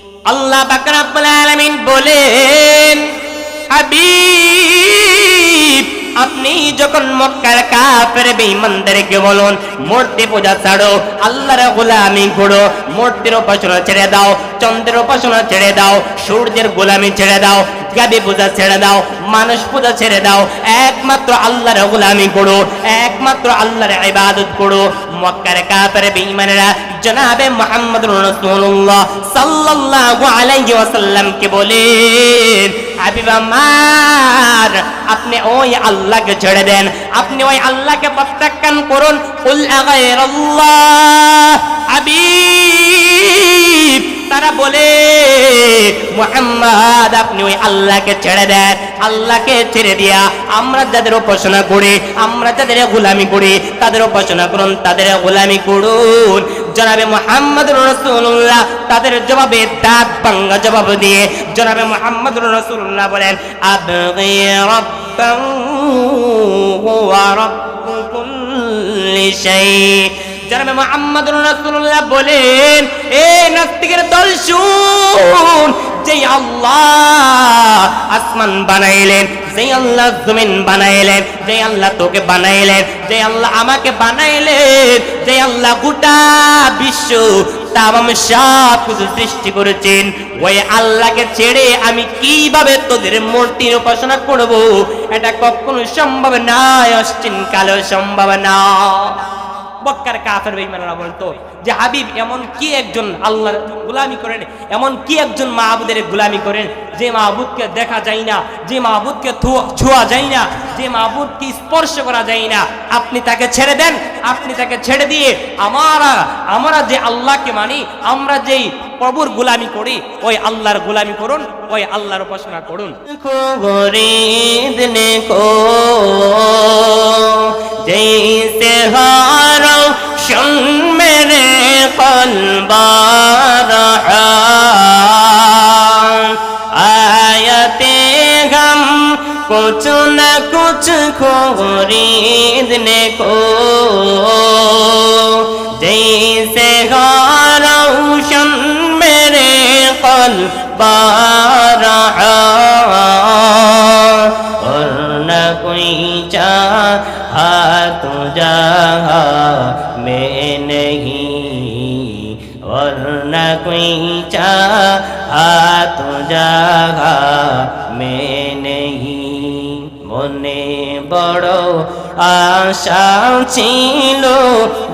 আল্লাহ বাকরাবুল আলমিন বলেন আপনি যখন মক্কার কাফের বেঈমানদেরকে বলুন, মূর্তি পূজা ছাড়ো, আল্লাহর গোলামি করো মূর্তির উপাসনা ছেড়ে দাও চন্দ্রের উপাসনা ছেড়ে দাও, সূর্যের গোলামি ছেড়ে দাও, গাবি পূজা ছেড়ে দাও, মানুষ পূজা ছেড়ে দাও, একমাত্র আল্লাহর গোলামি করো, একমাত্র আল্লাহর ইবাদত করো। মক্কার কাফের বেঈমানেরা জনাবে মুহাম্মদ রাসূলুল্লাহ সাল্লাল্লাহু আলাইহি ওয়াসাল্লামকে বলেন হাবিব আমার, আপনি ওই আল্লাহকে ছেড়ে দেন, আপনি ওই আল্লাহকে প্রত্যাখ্যান করুন। কুল আগাইরাল্লাহ হাবিব। তারা বলে, মুহাম্মদ, আপনি ওই আল্লাহকে ছেড়ে দেন। আল্লাহকে ছেড়ে দিয়া আমরা যাদের উপাসনা করি, আমরা যাদের গোলামি করি, তাদের উপাসনা করুন, তাদের গোলামি করুন। জনাবে মোহাম্মদ রসুল্লাহ তাদের জবাবে দাঁত ভাঙ্গা জবাব দিয়ে জনাবে মোহাম্মদ রসুল্লাহ বলেন রাব্বু কুল্লি জনাবে মোহাম্মদ রসুল্লাহ বলেন, এ নাস্তিকের দল শুন যে আল্লাহ আসমান বানাইলেন যে আল্লাহ জমিন বানাইলেন যে আল্লাহ তোকে বানাইলেন যে আল্লাহ আমাকে বানাইলেন যে আল্লাহ গোটা বিশ্ব তামাম সব কিছু সৃষ্টি করেছেন। ওই আল্লাহকে ছেড়ে আমি কীভাবে তোদের মূর্তির উপাসনা করব? এটা কখনো সম্ভব নয়, অশ্চিন কালেও সম্ভব না। বক্কার কাফের বেঈমানরা বলতো যে, হাবিব, এমন কি একজন আল্লাহর গোলামি করেন? এমন কি একজন মাহবুদের গোলামি করেন? যে মাহবুদকে দেখা যায় না, যে মাহবুদকে ছোঁয়া যায় না, যে মাহবুদকে স্পর্শ করা যায় না। আপনি তাকে ছেড়ে দেন, আপনি তাকে ছেড়ে দিয়ে, আমরা আমরা যে আল্লাহকে মানি, আমরা যেই কবর গুলামি করি, ওই আল্লাহর গুলামি করুন, ওই আল্লাহর উপাসনা করুন। জৈসে না মেরে কলবার আয়তে গম না কো। कलबार और न कोई चाहा तो जहा में नहीं और न कोई चाहा तो जहा में नहीं মনে বড় আশা ছিল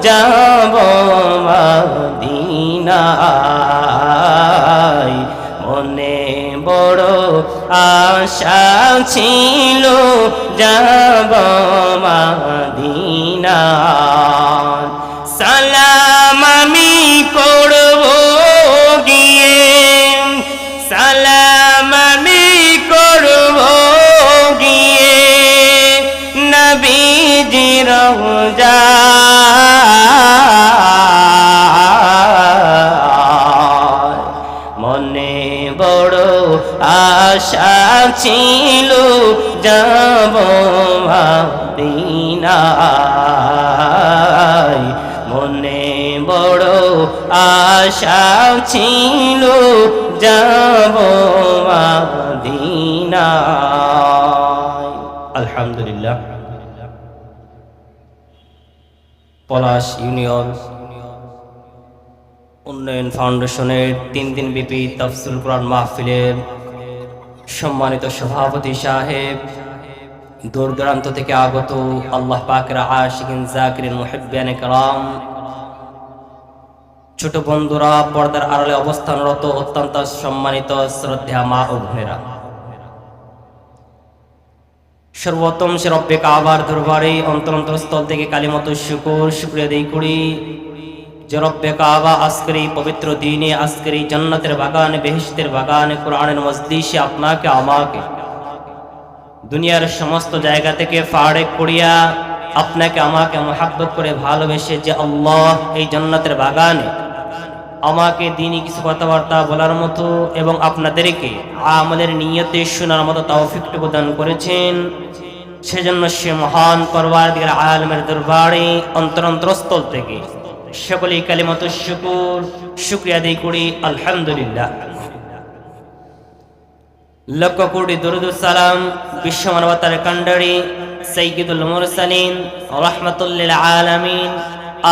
যাব মদিনায় মনে বড় আশা ছিল, যাব মদিনা সালাম আমি করব গিয়ে, সালাম আমি করব গিয়ে। নবীজি রোজা ছিল, যাব ভাবিনায়। মনে বড় আশা ছিল, যাব ভাবিনায়। আলহামদুলিল্লাহ। পলাশ ইউনিয়ন উন্নয়ন ফাউন্ডেশনের তিন দিন ব্যাপী তফসিল কোরআন মাহফিলের সম্মানিত সভাপতি সাহেব দূর দূরান্ত থেকে আগত আল্লাহ পাকের আশিকিন জাকিরিন মুহিব্বান কালাম ছোট বন্ধুরা, পর্দার আড়ালে অবস্থানরত অত্যন্ত সম্মানিত শ্রদ্ধা মা ও বোনেরা। সর্বোত্তম সে রব্বে কাবার দরবারে অন্তরন্তরস্থল থেকে কালিমত শুকুর, শুক্রিয়া দেই করি। যে কাবা আজকের পবিত্র দিনে, আজকের এই জান্নাতের বাগানে, বেহেশতের বাগানে, কোরআনের মজলিসে আপনাকে, আমাকে, দুনিয়ার সমস্ত জায়গা থেকে ফাড়ে করিয়া আপনাকে, আমাকে মহাব্বত করে ভালোবেসে যে আল্লাহ এই জান্নাতের বাগানে আমাকে দিনই কিছু কথাবার্তা বলার মতো এবং আপনাদেরকে আমাদের নিয়তে শোনার মতো তৌফিকটুকু দান করেছেন। সেজন্য সে মহান পরবার দিকের আলমের দরবারে অন্তরন্তরস্থল থেকে সকলেই কালিমত শুকুর। শুক্রিয়া আদায় করি, আলহামদুলিল্লাহ। লক্ষ কোটি দরুদ সালাম বিশ্ব মানবতার কান্ডারি সৈয়দুল মুরসালিন, রহমতুল্লিল আলামিন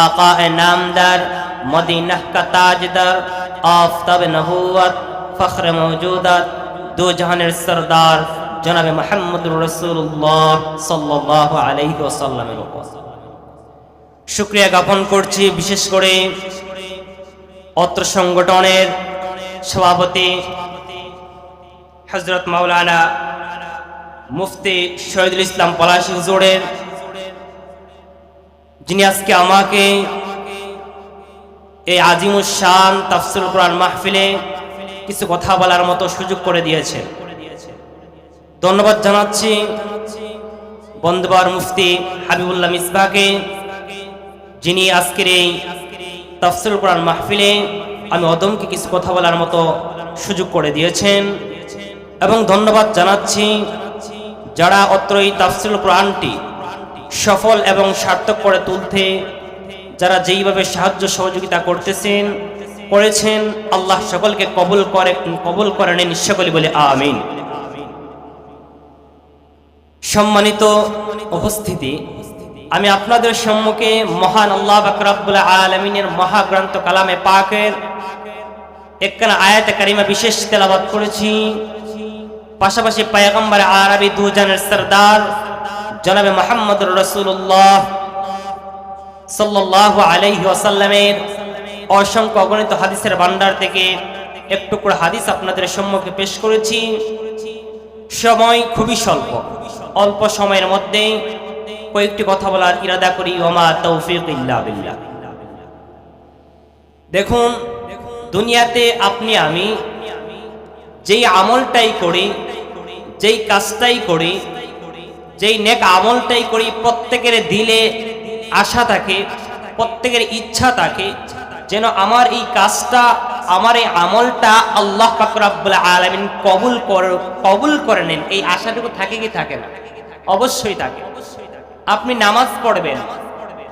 আকা নামদার, মদিনাহ কা তাজদার, আফতাব নবুয়ত ফখর মওজুদাত, দু জাহানের সরদার জনাবে মুহাম্মদুর রাসূলুল্লাহ সাল্লাল্লাহু আলাইহি ওয়াসাল্লামের উপর। শুক্রিয়া জ্ঞাপন করছি, বিশেষ করে অত্র সংগঠনের সভাপতি হজরত মাওলানা মুফতি শহীদুল ইসলাম পলাশি হুজুরের, যিনি আজকে আমাকে এই আজিমুস শান তাফসিল কোরআন মাহফিলে কিছু কথা বলার মতো সুযোগ করে দিয়েছে। ধন্যবাদ জানাচ্ছি বন্ধুবার মুফতি হাবিবুল্লাহ মিসবাকে যিনি আজকের এই তাফসিল কোরআন মাহফিলে আমি অদমকে কিছু কথা বলার মতো সুযোগ করে দিয়েছেন। এবং ধন্যবাদ জানাচ্ছি যারা অত্র এই তাফসিল কোরআনটি সফল এবং সার্থক করে তুলতে, যারা যেইভাবে সাহায্য সহযোগিতা করতেছেন, করেছেন, আল্লাহ সকলকে কবুল করে কবুল করে নেন সকলে বলে আমিন। সম্মানিত উপস্থিতি আমি আপনাদের সম্মুখে মহান আল্লাহ বাকরাবুল আলমিনের মহাগ্রন্থ কালামে পাকের একখানা আয়াত কারিমা বিশেষ তেলাবাদ করেছি। পাশাপাশি পায়গম্বর আরবি দুজনের সরদার জনাবে মোহাম্মদ রসুল্লাহ সাল্লাহ আলাইহি ওয়াসাল্লামের অসংখ্য অগণিত হাদিসের ভান্ডার থেকে একটু করে হাদিস আপনাদের সম্মুখে পেশ করেছি। সময় খুবই স্বল্প। অল্প সময়ের মধ্যে কয়েকটি কথা বলার ইরাদা করি, ওমা তৌফিক বিল্লাহ। দেখুন, দুনিয়াতে আপনি, আমি যেই আমলটাই করি, যেই কাজটাই করি, যেই নেক আমলটাই করি, প্রত্যেকের দিলে আশা থাকে, প্রত্যেকের ইচ্ছা থাকে, যেন আমার এই কাজটা, আমার এই আমলটা আল্লাহ পাকরাবুল আলমিন কবুল কর, কবুল করে নেন। এই আশাটুকু থাকে কি থাকে না? অবশ্যই থাকে। আপনি নামাজ পড়বেন।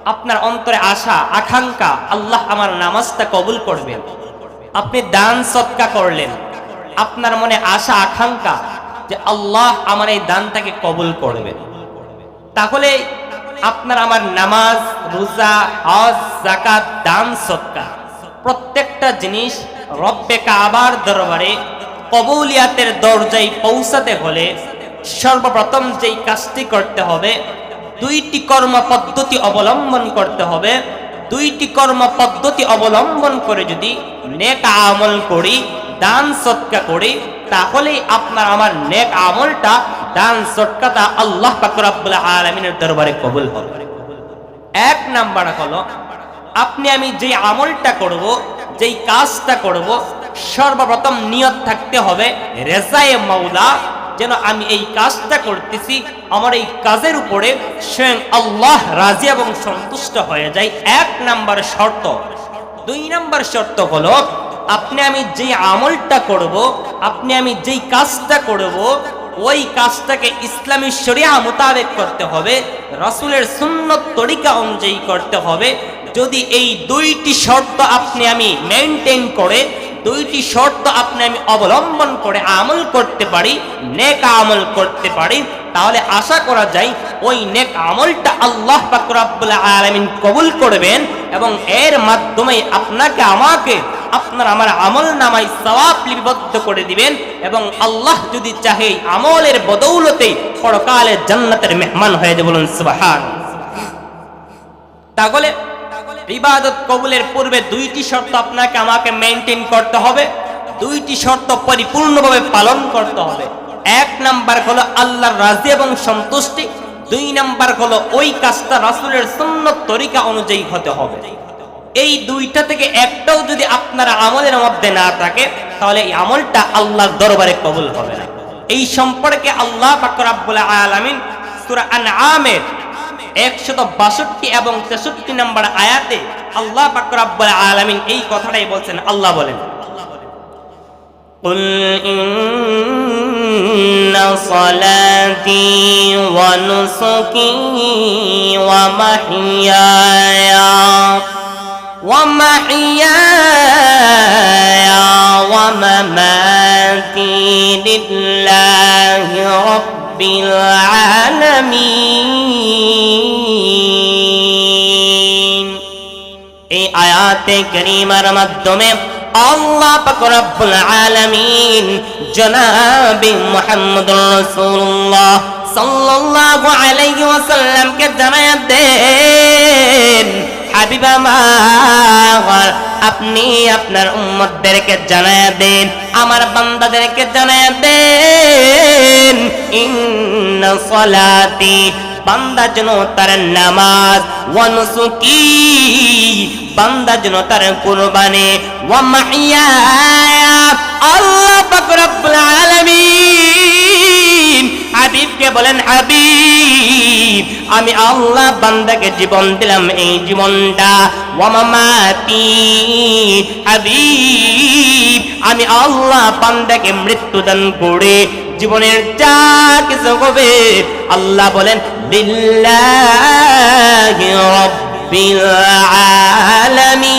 আপনার অন্তরে আশা, আকাঙ্ক্ষা, আল্লাহ আমার নামাজটা কবুল করবেন। আপনি দান সৎকা করলেন। আপনার মনে আশা, আকাঙ্ক্ষা যে আল্লাহ আমার এই দানটাকে কবুল করবেন। তাহলে আপনার আমার নামাজ, রোজা, হজ জাকাত দান সৎকা প্রত্যেকটা জিনিস রব্বে কাবার দরবারে কবুলিয়াতের দরজায় পৌঁছাতে হলে সর্বপ্রথম যেই কাজটি করতে হবে দুইটি কর্ম পদ্ধতি অবলম্বন করতে হবে। দুইটি কর্ম পদ্ধতি অবলম্বন করে যদি নেক আমল করি, দান সৎকা করি তাহলে আপনার আমার নেক আমলটা, দান সৎকাটা আল্লাহ পাকুরাবুল্লাহ আলমিনের দরবারে কবুল হবে। এক নাম্বার হলো, আপনি আমি যে আমলটা করব, যেই কাজটা করব, সর্বপ্রথম নিয়ত থাকতে হবে রেজায়ে মাওলা যেন আমি এই কাজটা করতেছি, আমার এই কাজের উপরে স্বয়ং আল্লাহ রাজি এবং সন্তুষ্ট হয়ে যায়। এক নাম্বার শর্ত। দুই নাম্বার শর্ত হলো, আপনি আমি যেই আমলটা করব, আপনি আমি যেই কাজটা করব, ওই কাজটাকে ইসলামী শরিয়া মোতাবেক করতে হবে, রাসূলের সুন্নত তরিকা অনুযায়ী করতে হবে। যদি এই দুইটি শর্ত আপনি আমি মেনটেন করে দুইটি শর্ত আপনি আমি অবলম্বন করে আমল করতে পারি, নেক আমল করতে পারি। তাহলে আশা করা যায় ওই নেক আমলটা আল্লাহ পাকুরাবুল আলমিন কবুল করবেন এবং এর মাধ্যমে আপনাকে, আমাকে, আপনার আমার আমল নামাই সওয়াব লিপিবদ্ধ করে দিবেন এবং আল্লাহ যদি চাহে আমলের বদৌলতে পরকালে জান্নাতের মেহমান হয়ে যাবে বলুন সুবহান। তাহলে ইবাদত কবুলের পূর্বে দুইটি শর্ত আপনাকে আমাকে মেনটেন করতে হবে। দুইটি শর্ত পরিপূর্ণভাবে পালন করতে হবে। এক নাম্বার হলো আল্লাহর রাজি এবং সন্তুষ্টি। দুই নাম্বার হলো ওই কাজটা রাসূলের সুন্নত তরিকা অনুযায়ী হতে হবে। এই দুইটা থেকে একটাও যদি আপনার আমলের মধ্যে না থাকে, তাহলে এই আমলটা আল্লাহর দরবারে কবুল হবে না। এই সম্পর্কে আল্লাহ পাক রব্বুল আলামিন সূরা আনআমের একশত বাষট্টি এবং তেষট্টি নম্বর আয়াতে আল্লাহ পাক রব্বুল আলামিন এই কথাটাই বলছেন আল্লাহ বলেন قل إن صلاتي ونسكي ومحياي ومحياي ومماتي لله رب العالمين এই আয়াতে করিমার মাধ্যমে আল্লাহ পাক রব্বুল আলামিন জনাবি মুহাম্মদুর রাসূলুল্লাহ সাল্লাল্লাহু আলাইহি ওয়াসাল্লামকে জানায় দেন হাবিবা আমার আপনি আপনার উম্মতদেরকে জানায় দেন, আমার বান্দাদেরকে জানায় দেন, ইন্না সালাতি, বান্দা যেন তার নামাজ ওয়ানুসুকি বান্দা যেন তার কুরবানি, ওয়া মাহিয়া আল্লাহ পাক রব্বুল আলামিন হাবিবকে বলেন, হাবিব, আমি আল্লাহ বান্দাকে জীবন দিলাম এই জীবনটা। ওয়া মামাতি হাবিব, আমি আল্লাহ বান্দাকে মৃত্যু দান করে জীবনের যা কিছু হবে, আল্লাহ বলেন, লিল্লাহি রাব্বিল আলামিন।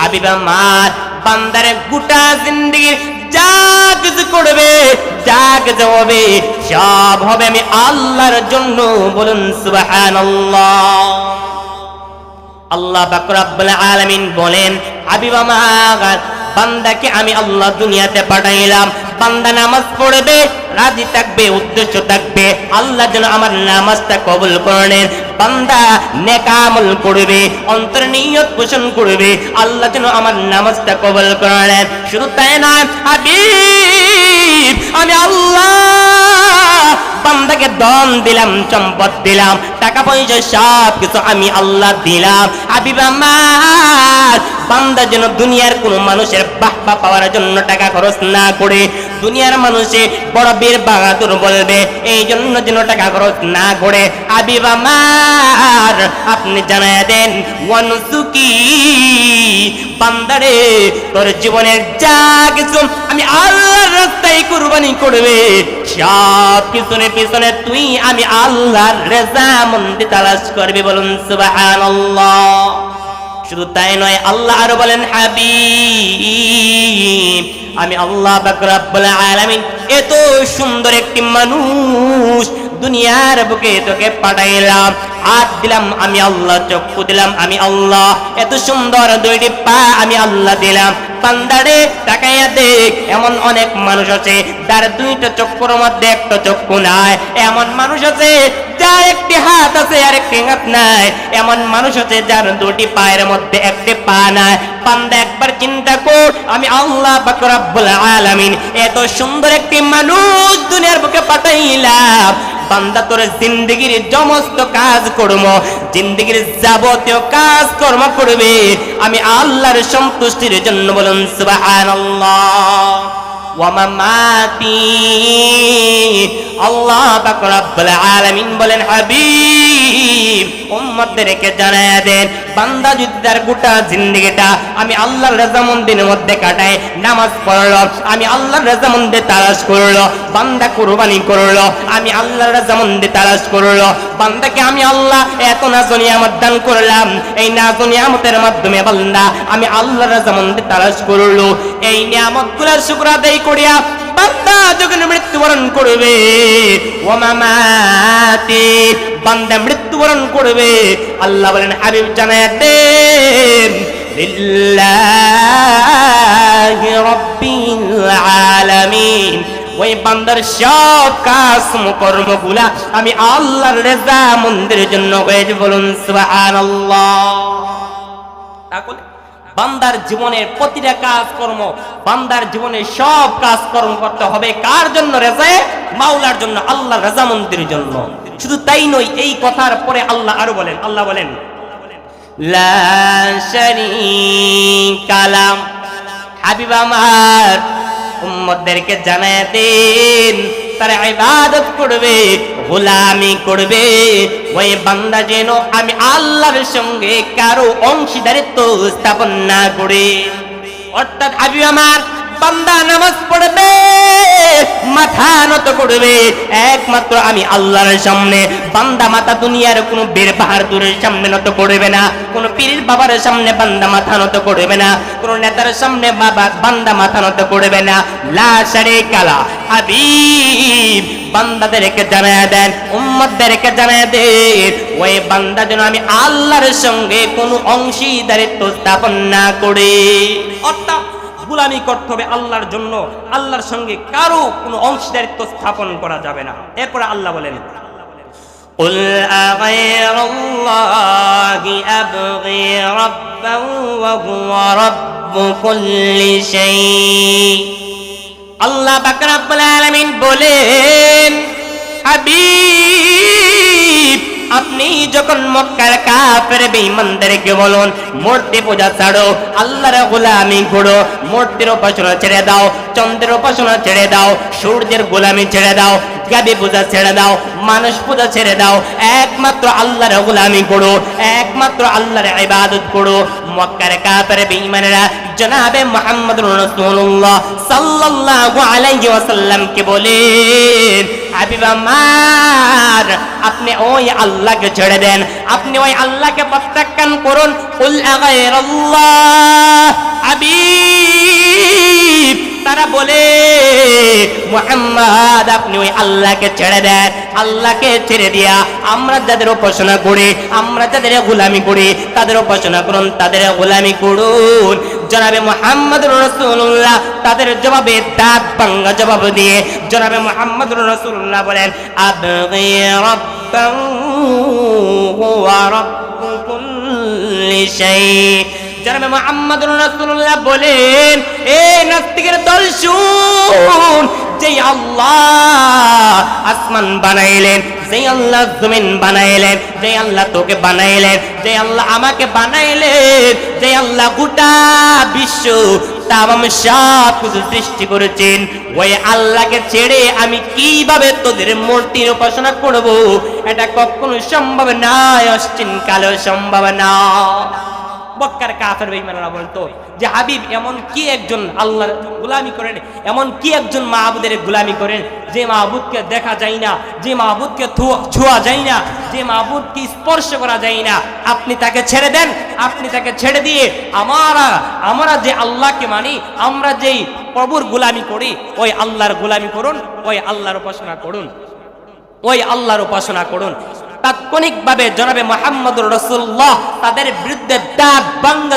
হাবিবা মার বান্দারে গোটা জিন্দেগির যা কিছু করবে যা কিছু হবে। সব হবে আমি আল্লাহর জন্য। বলুন, সুবহানাল্লাহ। আল্লাহ বাকরাবুল আলামিন বলেন, হাবিবা মাগার বান্দাকে আমি আল্লাহ দুনিয়াতে পাঠাইলাম। বান্দা নামাজ পড়বে, রাজি থাকবে, উদ্দেশ্য থাকবে। আল্লাহ যেন আমার নামাজটা কবুল করেন। বান্দা নেকামল করবে, অন্তর নিয়ত পোষণ করবে। আল্লাহ যেন আমার নামাজটা কবুল করেন। শুধু তাই না হাবিব, আমি আল্লাহ বান্দাকে দন দিলাম, সম্পদ দিলাম, টাকা পয়সা সব কিছু আমি আল্লাহ দিলাম। হাবিব আমার বান্দা যেন দুনিয়ার কোনো মানুষের বাহবা পাওয়ার জন্য টাকা খরচ না করে দুনিয়ার মানুষে বড় বীর বাহাদুর বলবে, এই জন্য যেন টাকা খরচ না করে। হাবিব আমার আপনি জানায় দেন ওয়ানুসুকি বান্দারে, তোর জীবনের যা কিছু আমি আল্লাহর রাস্তায় কুরবানি করবে, সব পিছনে পিছনে তুই, আমি আল্লাহর রেজা মন্দি তালাশ করবি বলুন, সুবহানাল্লাহ। শুধু তাই নয়, আল্লাহ আরও বলেন, হাবিব, আমি আল্লাহ আলামিন এত সুন্দর একটি মানুষ দুনিয়ার বুকে তোকে পাঠাইলাম। হাত দিলাম, আমি আল্লাহ, চক্ষু দিলাম, আমি আল্লাহ। এত সুন্দর দুইটি পা আমি আল্লাহ দিলাম। পান্দারে তাকাইয়া দেখ, এমন অনেক মানুষ আছে, যার দুইটা চক্ষুর মধ্যে একটা চক্ষু নাই। এমন মানুষ আছে, যার একটি হাত আছে আর একটি হাত নাই। এমন মানুষ আছে, যার দুটি পায়ের মধ্যে একটি পা নাই। পান্দা একবার চিন্তা কর, আমি আল্লাহ বাকরাবুল আলামিন এত সুন্দর একটি মানুষ দুনিয়ার বুকে পাঠাইলাম। বান্দা, তোর জিন্দগির সমস্ত কাজ কর্ম, জিন্দগির যাবতীয় কাজ কর্ম করবে। আমি আল্লাহর সন্তুষ্টির জন্য বলুন, সুবহানাল্লাহ। আল্লাহ পাক রব্বুল আলামিন বলেন, হাবিব, উম্মতদেরকে জানায়া দেন বান্দা যদি তার গোটা জিন্দেগিটা আমি আল্লাহর রাজামন্দিরের মধ্যে কাটায়, নামাজ পড়ল, আমি আল্লাহর রাজামন্দির তালাশ করল, বান্দা কুরবানি করল, আমি আল্লাহর রাজামন্দির তালাশ করল, বান্দাকে আমি আল্লাহ, এত নাজনী আমার দান করলাম, এই নাজনী আমতের মাধ্যমে বান্দা, আমি আল্লাহর রাজামন্দির তালাশ করল, এই নিয়ামত শুক্র আদায় করিয়া বান্দা যখন মৃত্যুবরণ করবে ও মামাতে বান্দা মৃত্যুবরণ করবে, আল্লাহ বলেন, হাবিব জানায় লিল্লাহি রাব্বিল আলামিন। ওই বান্দার সব কাজ, কর্মগুলা আমি আল্লাহর রেজা মন্দিরের জন্য হয়েছে বলুন, সুবহানাল্লাহ। তাহলে বান্দার জীবনের প্রতিটা কাজকর্ম, বান্দার জীবনের সব কাজকর্ম করতে হবে। কার জন্য রেজায় মাওলার জন্য আল্লাহ রেজা মন্দিরের জন্য। শুধু তাই নয়, এই কথার পরে আল্লাহ আরও বলেন, আল্লাহ বলেন, লা হাবিব আমার উম্মতদেরকে জানায় দেন তারা ইবাদত করবে, গোলামি করবে। ওই বান্দা যেন আমি আল্লাহর সঙ্গে কারও অংশীদারিত্ব স্থাপন না করে। অর্থাৎ আমি আমার বান্দা নামাজ পড়বে, মাথা নত করবে। একমাত্র আমি আল্লাহর সামনে। বান্দা মাথা দুনিয়ার কোনো বীর বাহাদুরের সামনে নত করবে না। কোনো পীর বাবার সামনে বান্দা মাথা নত করবে না। কোনো নেতার সামনে বাবা বান্দা মাথা নত করবে না। লা কালা হাবিব। বান্দাদেরকে জানায় দেন, উম্মতদেরকে জানায় দেন, ওই বান্দা যেন আমি আল্লাহর সঙ্গে কোনো অংশীদারিত্ব স্থাপন না করে। অর্থাৎ গুলামি করতে হবে আল্লাহর জন্য আল্লাহর সঙ্গে কারো কোনো অংশীদারিত্ব স্থাপন করা যাবে না এরপরে আল্লাহ বলেন قل أغير الله أبغي ربا وهو رب كل شيء আল্লাহ বাকর রব্বুল আলামিন বলেন হাবিব আপনি যখন মক্কার কাফের বেঈমানদেরকে বলুন, মূর্তি পূজা ছাড়ো, আল্লাহর গোলামি করো মূর্তির উপাসনা ছেড়ে দাও, চন্দ্রের উপাসনা ছেড়ে দাও, সূর্যের গোলামি ছেড়ে দাও গাবি পূজা ছেড়ে দাও, মানুষ পূজা ছেড়ে দাও। একমাত্র আল্লাহর গোলামি করো, একমাত্র আল্লাহর ইবাদত করো। মক্কার কাফের বেঈমানেরা জনাবে মুহাম্মদ রাসূলুল্লাহ সাল্লাল্লাহু আলাইহি ওয়াসাল্লামকে বলেন হাবিব আমার, আপনি ওই আল্লাহকে ছেড়ে দেন, আপনি ওই আল্লাহকে প্রত্যাখ্যান করুন। কুল আগাইরাল্লাহ হাবিব। তারা বলে, মোহাম্মদ, আপনি ওই আল্লাহকে ছেড়ে দেন। আল্লাহকে ছেড়ে দিয়া আমরা যাদের উপাসনা করি, আমরা যাদের গোলামি করি, তাদের উপাসনা করুন, তাদের গোলামি করুন। জনাবে মোহাম্মদ রসুল্লাহ তাদের জবাবে দাঁত ভাঙ্গা জবাব দিয়ে জনাবে মোহাম্মদ রসুল্লাহ বলেন কুল্লি মোহাম্মদ রাসূলুল্লাহ বলেন, এ নাস্তিকের দল শুন যে আল্লাহ আসমান বানাইলেন যে আল্লাহ জমিন বানাইলেন যে আল্লাহ তোকে বানাইলেন যে আল্লাহ আমাকে বানাইলেন যে আল্লাহ গোটা বিশ্ব, তাম সব কিছু সৃষ্টি করেছেন। ওই আল্লাহকে ছেড়ে আমি কীভাবে তোদের মূর্তির উপাসনা করব? এটা কখনো সম্ভব নয় অশ্চিন কালেও সম্ভব না বক্কার কাফের বেঈমানরা বলতো যে, হাবিব, এমন কি একজন আল্লাহর গোলামি করেন? এমন কি একজন মাহবুদের গোলামি করেন? যে মাহবুদকে দেখা যায় না, যে মাহবুদকে ছোঁয়া যায় না, যে মাহবুদকে স্পর্শ করা যায় না। আপনি তাকে ছেড়ে দেন, আপনি তাকে ছেড়ে দিয়ে আমরা আমরা যে আল্লাহকে মানি, আমরা যেই প্রভুর গোলামি করি, ওই আল্লাহর গোলামি করুন, ওই আল্লাহর উপাসনা করুন। ওই আল্লাহর উপাসনা করুন। তাৎক্ষণিকভাবে জনাবে মোহাম্মদ রসুল্লাহ তাদের বিরুদ্ধে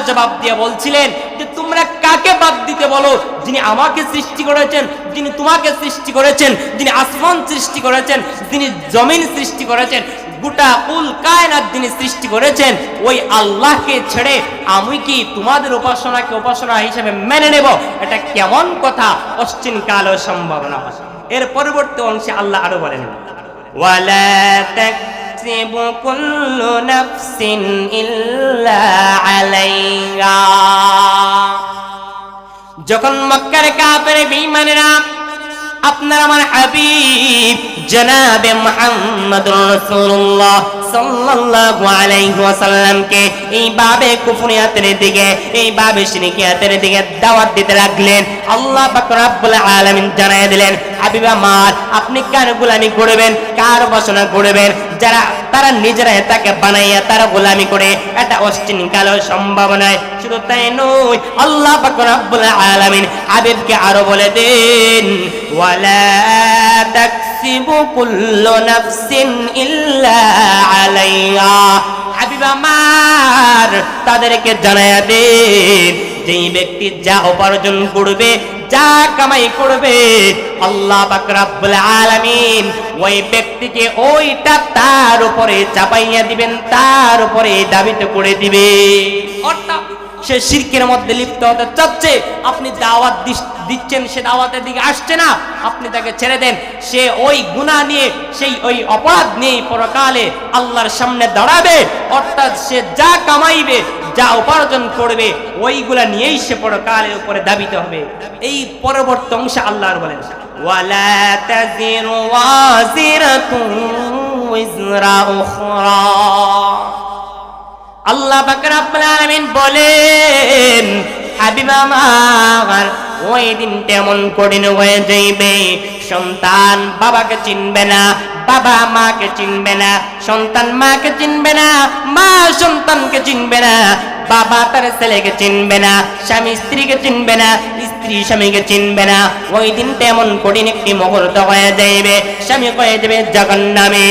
জবাব দিয়ে বলছিলেন যে, তোমরা কাকে বাদ দিতে বলো? যিনি আমাকে সৃষ্টি করেছেন, যিনি তোমাকে সৃষ্টি করেছেন, যিনি আসমান সৃষ্টি করেছেন, যিনি জমিন সৃষ্টি করেছেন, গোটা উল কায়নাত যিনি সৃষ্টি করেছেন, ওই আল্লাহকে ছেড়ে আমি কি তোমাদের উপাসনাকে উপাসনা হিসেবে মেনে নেব? এটা কেমন কথা? অশ্চিন কালও সম্ভাবনা এর পরবর্তী অংশে আল্লাহ আরও বলেন, ওয়ালা تكسب كل نفس إلا عليها যখন মক্কার কাফের বেঈমানেরা আপনার আমার হাবিব জনাবে মুহাম্মদ রাসূলুল্লাহ সাল্লাল্লাহু আলাইহি ওয়াসাল্লামকে এই কুফরিয়াতের দিকে এই বাবে শিরকিয়াতের দিকে দাওয়াত দিতে লাগলেন। আল্লাহ দিলেন আমার, আপনি কার গোলামি করবেন, কার উপাসনা করবেন? যারা, তারা নিজেরাই তাকে বানাইয়া তারা গোলামি করে এটা অশ্চিন সম্ভব নয় শুধু তাই নয়, আল্লাহ পাক রব্বুল আলামিন হাবিবকে আরও বলে দেন, ওয়ালা তাকসিবু কুল্লু নাফসিন ইল্লা আলাইহা হাবিব আমার, তাদেরকে জানায়া দেন যেই ব্যক্তি যা উপার্জন করবে, যা কামাই করবে, আল্লাহ পাক রব্বুল আলামিন ওই ব্যক্তিকে ওইটা তার উপরে চাপাইয়া দিবেন, তার উপরে দাবিত করে দিবে। অর্থাৎ সে শিরকের মধ্যে লিপ্ত হতে চাচ্ছে, আপনি দাওয়াত দিচ্ছেন, সে দাওয়াতের দিকে আসছে না, আপনি তাকে ছেড়ে দেন। সে ওই গুণা নিয়ে, সেই ওই অপরাধ নিয়ে পরকালে আল্লাহর সামনে দাঁড়াবে, অর্থাৎ সে যা কামাইবে, যা উপার্জন করবে, ওইগুলা নিয়েই সে পরকালের উপরে দাবিতে হবে। এই পরবর্তী অংশে আল্লাহর বলেন। ওয়ালা তাজিরু আল্লাহ পাক রব্বুল আলামিন বলেন, হাবিব আমার, ওই দিন তেমন কঠিন হয়ে যাইবে। সন্তান বাবাকে চিনবে না, বাবা মাকে চিনবে না, সন্তান মাকে চিনবে না, মা সন্তানকে চিনবে না, বাবা তার ছেলেকে চিনবে না, স্বামী স্ত্রীকে চিনবে না, স্ত্রী স্বামীকে চিনবে না। ওই দিন তেমন কঠিন একটি মুহূর্ত হয়ে যাইবে। স্বামী হয়ে যাবে, জগন্নামে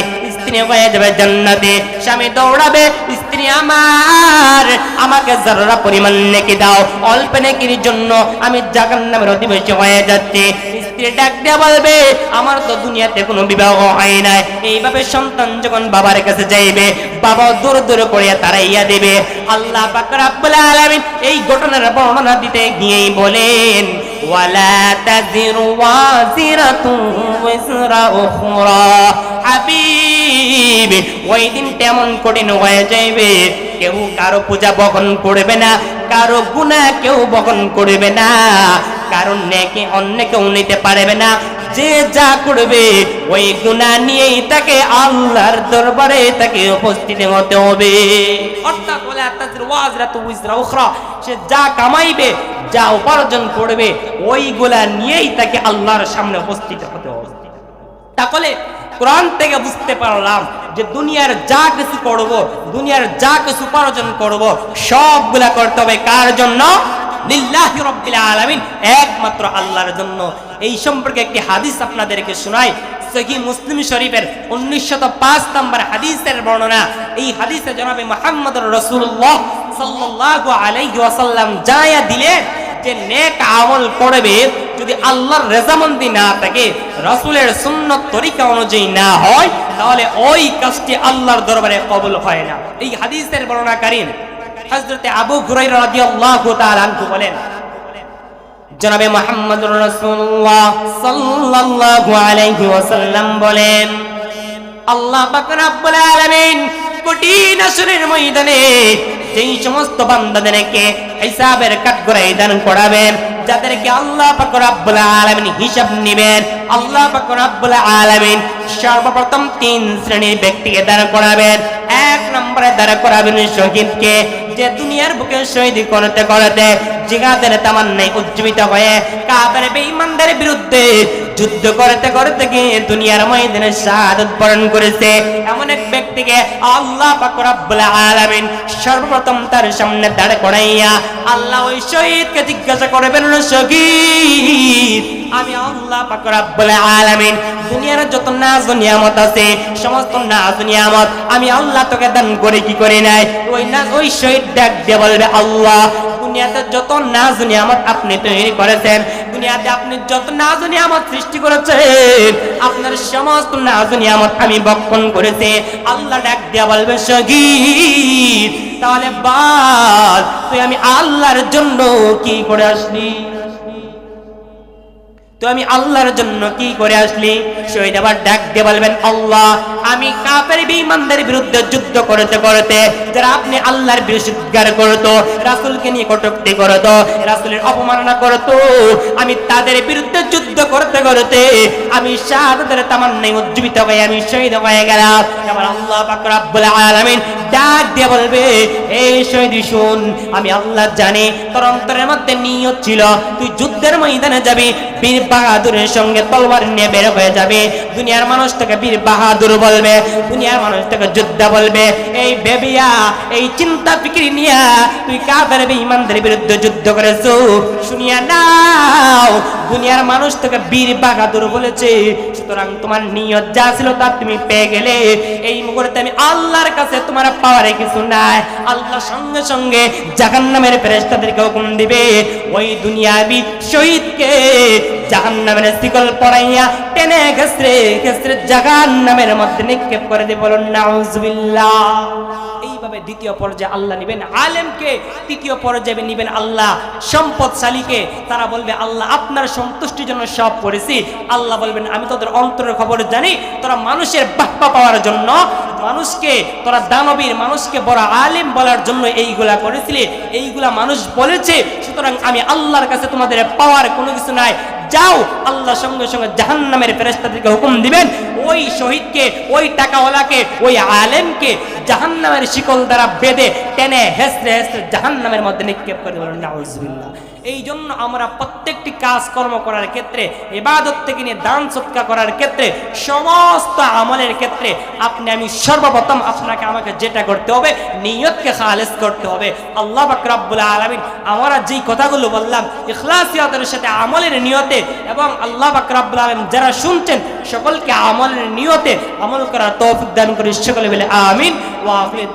স্ত্রী হয়ে যাবে জান্নাতে। স্বামী দৌড়াবে, স্ত্রী আমার, আমাকে যারা পরিমাণ নেকি দাও, অল্প নেকির জন্য আমি জাহান্নামের অধিবেশী হয়ে যাচ্ছি। স্ত্রী ডাক দেওয়া বলবে, আমার তো দুনিয়াতে কোনো বিবাহ হয় নাই। এইভাবে সন্তান যখন বাবার কাছে যাইবে, বাবা দূর দূর করে তারাইয়া দেবে। আল্লাহ পাক রাব্বুল আলামিন এই ঘটনার বর্ণনা দিতে গিয়েই বলেন ওয়ালা تزر وازرة وزر أخرى. হাবিব ওই দিন তেমন কঠিন হয়ে যাইবে। কেউ কারও পূজা বহন করবে না, কারও গুণা কেউ বহন করবে না। কারণ নেকে অন্য কেউ নিতে পারবে না। যে যা করবে, ওই গুনাহ নিয়েই তাকে আল্লাহর দরবারে তাকে উপস্থিত হতে হবে। অর্থাৎ বলে সে যা কামাইবে, যা উপার্জন করবে ওইগুলা নিয়েই তাকে আল্লাহর সামনে উপস্থিত হতে হবে। তাহলে কোরআন থেকে বুঝতে পারলাম যে দুনিয়ার যা কিছু করব, দুনিয়ার যা কিছু উপার্জন করব, সবগুলা করতে হবে কার জন্য? লিল্লাহি আলামিন। একমাত্র আল্লাহর জন্য। এই সম্পর্কে একটি হাদিস আপনাদেরকে শোনাই। মুসলিম শরীফের উনিশশত পাঁচ নম্বর হাদিসের বর্ণনা। এই হাদিসে জনাবে সাল্লাল্লাহু আলাইহি ওয়াসাল্লাম যে আমল করবে, যদি আল্লাহর রেজামন্দি না থাকে, রাসূলের সুন্নত তরিকা অনুযায়ী না হয়, তাহলে ওই কাজটি আল্লাহর দরবারে কবুল হয় না। এই হাদিসের বর্ণনাকারী হযরতে আবু রাদিয়াল্লাহু তাআলা আনহু বলেন, জনাবে মুহাম্মদুর রাসূলুল্লাহ সাল্লাল্লাহু আলাইহি ওয়াসাল্লাম বলেন, আল্লাহ পাক রব্বুল আলামিন ময়দানে সমস্ত বান্দাদেরকে হিসাবের দান করাবেন, যাদেরকে আল্লাহ পাক রব্বুল আলামিন হিসাব নেবেন, আল্লাহ পাক রব্বুল আলামিন সর্বপ্রথম তিন শ্রেণির ব্যক্তিকে দান করাবেন, এক নম্বরে দাঁড়া করাবেন শহীদকে যে দুনিয়ার বুকে শহীদ করতে করতে জিহাদের তামান্নায় উজ্জীবিত হয়ে কাফের বেঈমানদের বিরুদ্ধে যুদ্ধ করতে করতে গিয়ে দুনিয়ার ময়দানে শাহাদত বরণ করেছে। এমন এক ব্যক্তিকে আল্লাহ পাক রব্বুল আলামিন সর্বপ্রথম তার সামনে দাঁড় করাইয়া আল্লাহ ওই শহীদকে জিজ্ঞাসা করবেন শহীদ, আমি আল্লাহ পাক রব্বুল আলামিন দুনিয়ার যত নাজ নিয়ামত আছে, সমস্ত নাজ নিয়ামত আমি আল্লাহ তোকে দান করে, কি করে নাই? ওই নাজ, ওই শহীদ ডাক দিয়ে বলবে, আল্লাহ দুনিয়াতে যত নাজ নিয়ামত আপনি তৈরি করেছেন, দুনিয়াতে আপনি যত নাজ নিয়ামত সৃষ্টি করেছেন, আপনার সমস্ত নাজ নিয়ামত আমি বক্ষণ করেছি। আল্লাহ ডাক দিয়ে বলবে শহীদ তাহলে বাল তুই আমি আল্লাহর জন্য কি করে আসলি? তো আমি আল্লাহর জন্য কি করে আসলি? শহীদ আবার ডাক দিয়ে বলবেন, আল্লাহ আমি কাফের বেঈমানদের বিরুদ্ধে যুদ্ধ করতে করতে, যারা আপনি আল্লাহর বিরুদ্ধার করতো, রাসূলকে নিয়ে কটূক্তি করতো, রাসূলের অপমাননা করতো, আমি তাদের বিরুদ্ধে যুদ্ধ করতে করতে, আমি শাহাদাতের তামান্নায় উজ্জীবিত হয়ে, আমি শহীদ হয়ে গেলাম। আমার আল্লাহ পাক রব্বুল আলামিন ডাক দিয়ে বলবে, এই শহীদ, শুন, আমি আল্লাহ জানি, তোর অন্তরের মধ্যে নিয়ত ছিল, তুই যুদ্ধের ময়দানে যাবি, বীর বাহাদুরের সঙ্গে তলোয়ার নিয়ে বের হয়ে যাবে, দুনিয়ার মানুষ তোকে বীর বাহাদুর বলবে, দুনিয়ার মানুষ তোকে যোদ্ধা বলবে। এই বেবিয়া, এই চিন্তা ফিকিরি নিয়া তুই কাফের বেঈমানদের বিরুদ্ধে যুদ্ধ করেছ। শুনিয়া নাও, দুনিয়ার মানুষ তোকে বীর বাহাদুর বলেছে। সুতরাং তোমার নিয়ত যা ছিল তা তুমি পেয়ে গেলে। এই মুহূর্তে আমি আল্লাহর কাছে তোমার পাওয়ারে কিছু নাই। আল্লাহ সঙ্গে সঙ্গে জাহান্নামের ফেরেশতাদেরকে হুকুম দিবে, ওই দুনিয়াবি শহীদকে জাহান্নামের শিকল পরাইয়া টেনে ঘেসরে ঘেসরে জাহান্নামের মধ্যে নিক্ষেপ করে দিয়ে বলুন, নাউজুবিল্লাহ। এইভাবে দ্বিতীয় পর্যায়ে আল্লাহ নেবেন। আলেমকে তৃতীয় পর্যায়ে নেবেন আল্লাহ। সম্পদশালীকে তারা বলবে, আল্লাহ, আপনার সন্তুষ্টির জন্য সব করেছি। আল্লাহ বলবেন, আমি তোদের অন্তরের খবর জানি। তোরা মানুষের বাপ্পা পাওয়ার জন্য, মানুষকে, তোরা দানবীর, মানুষকে বড় আলেম বলার জন্য এইগুলা করেছিলি। এইগুলা মানুষ বলেছে। সুতরাং আমি আল্লাহর কাছে তোমাদের পাওয়ার কোনো কিছু নাই। যাও, আল্লাহ সঙ্গে সঙ্গে জাহান নামের ফেরেস্তাদেরকে হুকুম দিবেন, ওই শহীদকে, ওই টাকাওয়ালাকে, ওই আলেমকে জাহান্নামের শিকল দ্বারা বেঁধে টেনে হেসড়ে হেসড়ে জাহান্নামের মধ্যে নিক্ষেপ করে বলেন নাউজুবিল্লাহ। এই জন্য আমরা প্রত্যেকটি কাজকর্ম করার ক্ষেত্রে এবাদত থেকে নিয়ে দান সৎকা করার ক্ষেত্রে, সমস্ত আমলের ক্ষেত্রে আপনি, আমি সর্বপ্রথম আপনাকে আমাকে যেটা করতে হবে, নিয়তকে খালেজ করতে হবে। আল্লাহ বাকরাবুল আলমিন আমরা যেই কথাগুলো বললাম, ইখলাসিয়তের সাথে আমলের নিয়তে এবং আল্লাহ বাকরাবুল আলম যারা শুনছেন, সকলকে আমলের নিয়তে আমল করার তৌফিক দান করে। সকলে বলে, আমিন। ওয়াফিদ